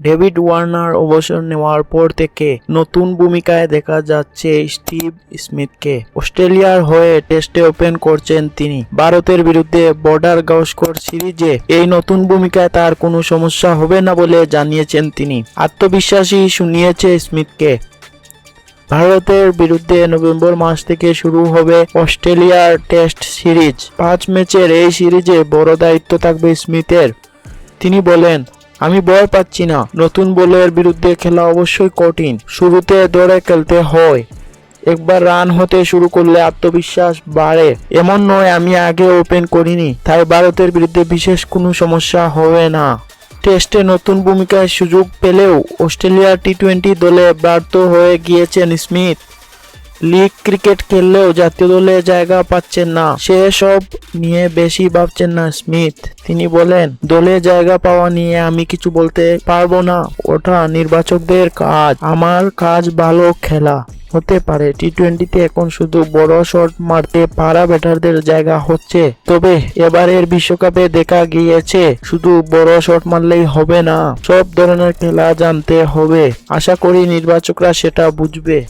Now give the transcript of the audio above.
David Warner অবসর নেওয়ার পর থেকে নতুন ভূমিকায় দেখা যাচ্ছে স্টিভ স্মিথকে। অস্ট্রেলিয়ার হয়ে টেস্টে ওপেন করছেন তিনি। ভারতের বিরুদ্ধে বর্ডার গাওস্কর সিরিজে এই নতুন ভূমিকায় তার কোনো সমস্যা হবে না বলে জানিয়েছেন তিনি। আত্মবিশ্বাসী শুনিয়েছে স্মিথকে। ভারতের বিরুদ্ধে নভেম্বর মাস থেকে শুরু হবে অস্ট্রেলিয়ার টেস্ট সিরিজ। পাঁচ ম্যাচের এই সিরিজে বড় দায়িত্ব থাকবে স্মিথের। তিনি বলেন আমি ভয় পাচ্ছি না। নতুন বলের বিরুদ্ধে খেলা অবশ্যই কঠিন। শুরুতে দৌড়ে খেলতে হয়। একবার রান হতে শুরু করলে আত্মবিশ্বাস বাড়ে। এমন নয়, আমি আগে ওপেন করিনি। তাই ভারতের বিরুদ্ধে বিশেষ কোনো সমস্যা হবে না। টেস্টে নতুন ভূমিকায় সুযোগ পেলেও অস্ট্রেলিয়ার টি টোয়েন্টি দলে ব্যর্থ হয়ে গিয়েছেন স্মিথ। লিগ ক্রিকেট খেললেও জাতীয় দলে জায়গা পাচ্ছেন না। সে সব নিয়ে বেশি ভাবছেন না স্মিথ। তিনি বলেন, দলে জায়গা পাওয়া নিয়ে আমি কিছু বলতে পারব না। ওটা নির্বাচকদের কাজ। আমার কাজ ভালো খেলা হতে পারে। টি টোয়েন্টিতে এখন শুধু বড় শট মারতে পারা ব্যাটারদের জায়গা হচ্ছে। তবে এবারের বিশ্বকাপে দেখা গিয়েছে, শুধু বড় শট মারলেই হবে না। সব ধরনের খেলা জানতে হবে। আশা করি নির্বাচকরা সেটা বুঝবে।